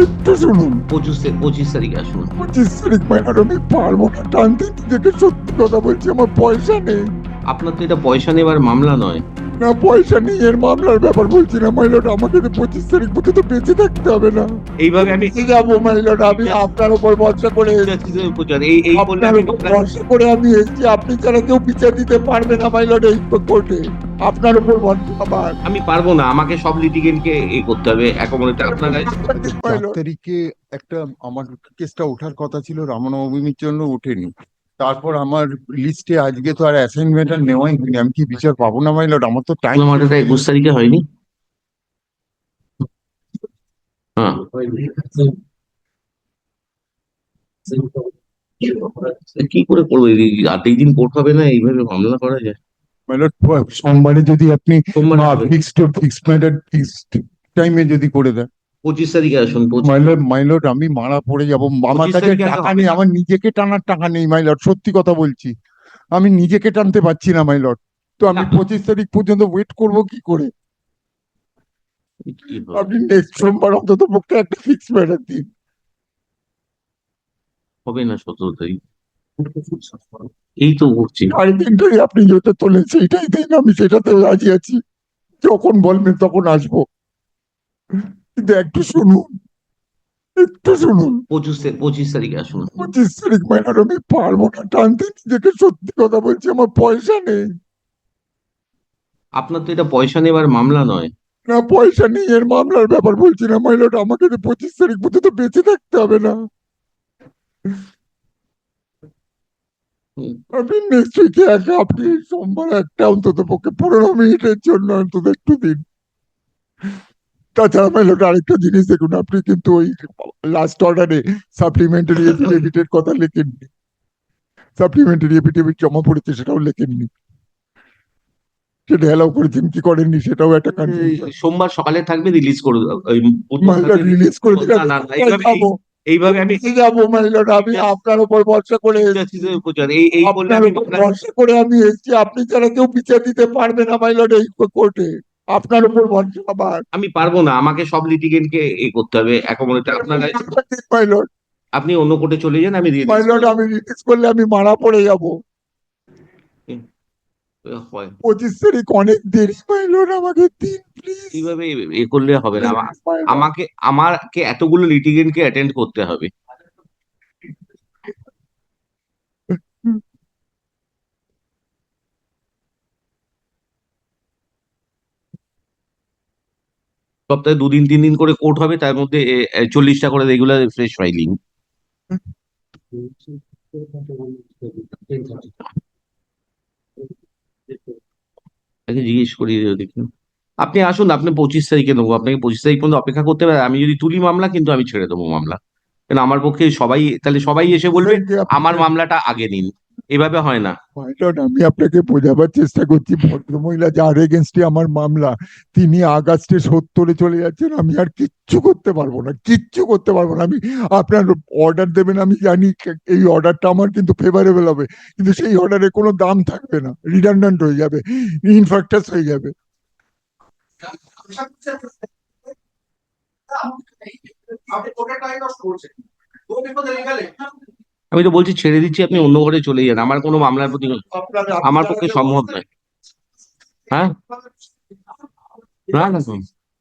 একটু শুনুন পঁচিশ পঁচিশ তারিখে আসুন। পঁচিশ তারিখ ম্যাডাম আমি পারব না। টানতে নিজেকে সত্যি কথা বলছি আমার পয়সা নেই। আপনার তো এটা পয়সা নেবার মামলা নয়। না পয়সা নেই এর মামলার ব্যাপার বলছি না। মাইলট আমাকে তো পঁচিশ তারিখ পর্যন্ত বেঁচে থাকতে হবে না। এইভাবে আমি বেঁচে যাব মাইলট আমি আপনার উপর ভরসা করে এসেছি। এই এই আমি ভরসা করে আমি এসেছি। আপনি ছাড়া কেউ বিচার দিতে পারবে না মাইলট এই কোর্টে। আপনার উপর ভরসা আমি পারব না আমাকে সব লিটিগেন্টকে এ করতে হবে অ্যাকোমোডেট আপনার কাছে তারিখে একটা আমার কেসটা ওঠার কথা ছিল রামনবমীর জন্য ওঠেনি। তারপর আমার লিস্টে আজকে তো আর অ্যাসাইনমেন্ট আর নেওয়াই হয়নি। আমি কি বিচার পাবো না মাইলট আমার তো টাইম আমার এটা একুশ তারিখে হয়নি? হ্যাঁ। কি করে করব? এই আর এই দিন কোর্ট হবে না এইভাবে মামলা করা যায়? মাইলট সোমবারে যদি আপনি ফিক্সড ফিক্সড ম্যাটার ফিক্সড টাইমে যদি করে দেন। পঁচিশ তারিখে আসুন মাইলট মাইলট আমি মারা পড়ে যাব। আমার কাছে টাকা নেই আমার নিজেকে টানার টাকা নেই মাইলট সত্যি কথা বলছি। আমি নিজেকে টানতে পারছি না মাইলট তো আমি পঁচিশ তারিখ পর্যন্ত ওয়েট করব কি করে? আপনি নেক্সট সোমবার অন্তত পক্ষে একটা ফিক্স ম্যাটার দিন। হবে না সতেরো তারিখ। এই তো সাড়ে তিনটায় আপনি যেটা তোলেন সেইটাই দিন আমি সেটাতে রাজি আছি। যখন বলবেন তখন আসব। কিন্তু একটু শুনুন একটু শুনুন। পঁচিশ পঁচিশ তারিখে আসুন। পঁচিশ তারিখ ম্যাডাম আমি পারব না টানতে নিজেকে সত্যি কথা বলছি আমার পয়সা নেই। আপনার তো এটা পয়সা নেবার মামলা নয়। না পয়সা নেই এর মামলার ব্যাপার বলছি না মাইলট আমাকে তো পঁচিশ তারিখ পর্যন্ত বেঁচে থাকতে হবে না। আপনি একা আপনি সোমবার একটা অন্তত পক্ষে পনেরো মিনিটের জন্য অন্তত একটু দিন। তাছাড়া মাইলট আরেকটা জিনিস দেখুন আপনি কিন্তু ওই লাস্ট অর্ডারে সাপ্লিমেন্টারি এফিডেভিটের কথা লেখেননি। সাপ্লিমেন্টারি এফিডেভিট জমা পড়েছে সেটাও লেখেননি। সেটা অ্যালাউ করেছেন কি করেননি সেটাও একটা কনফিউশন সোমবার সকালে থাকবে রিলিজ করে থাকবে- রিলিজ করে দিলে না, না, না, এইভাবে- আমি বেঁচে যাব মাইলট আমি আপনার উপর ভরসা করে এসেছি। এই এই বললে আপনার আমি ভরসা করে আমি এসেছি। আপনি ছাড়া কেউ বিচার দিতে পারবে না মাইলট এই কোর্টে। আপনার উপর ভরসা আমার। আমি পারব না আমাকে সব লিটিগেন্টকে এ করতে হবে। অ্যাকোমোডেট আপনার কাছে মাইলট আপনি অন্য কোর্টে চলে যান আমি দিয়ে মাইলট আমি রিলিজ করলে আমি মারা পড়ে যাব। হয় পঁচিশ তারিখ অনেক দেরি আমাকে দিন প্লিজ এইভাবে এ করলে হবে না আমাকে আমাকে এতগুলো লিটিগেন্টকে অ্যাটেন্ড করতে হবে সপ্তাহে দুদিন তিন দিন করে কোর্ট হবে তার মধ্যে চল্লিশটা করে রেগুলার ফ্রেশ ফাইলিং তাকে জিজ্ঞেস করি দেখুন আপনি আসুন আপনি পঁচিশ তারিখে নেব আপনাকে পঁচিশ তারিখ পর্যন্ত অপেক্ষা করতে পারে আমি যদি তুলি মামলা কিন্তু আমি ছেড়ে দেবো মামলা। কেন আমার পক্ষে সবাই তাহলে সবাই এসে বলবে আমার মামলাটা আগে নিন এভাবে হয় না। আমি আপনাকে বোঝাবার চেষ্টা করছি। ভদ্রমহিলা যার এগেনস্টে আমার মামলা তিনি আগস্টে সত্তরে চলে যাচ্ছেন আমি আর কিচ্ছু করতে পারব না কিচ্ছু করতে পারব না। আমি আপনার অর্ডার দেবেন আমি জানি এই অর্ডারটা আমার কিন্তু ফেভারেবল হবে কিন্তু সেই অর্ডারে কোনো দাম থাকবে না রিডান্ডেন্ট হয়ে যাবে ইনফ্যাক্টাস হয়ে যাবে। আপনি কোর্টের টাইম নষ্ট করছেন? কোন বিপদে লিগালে আমি তো বলছি, ছেড়ে দিচ্ছি, আপনি অন্য ঘরে চলে যান। আমার কোনো মামলার প্রতি আমার পক্ষে সম্ভব নয়। হ্যাঁ? না না।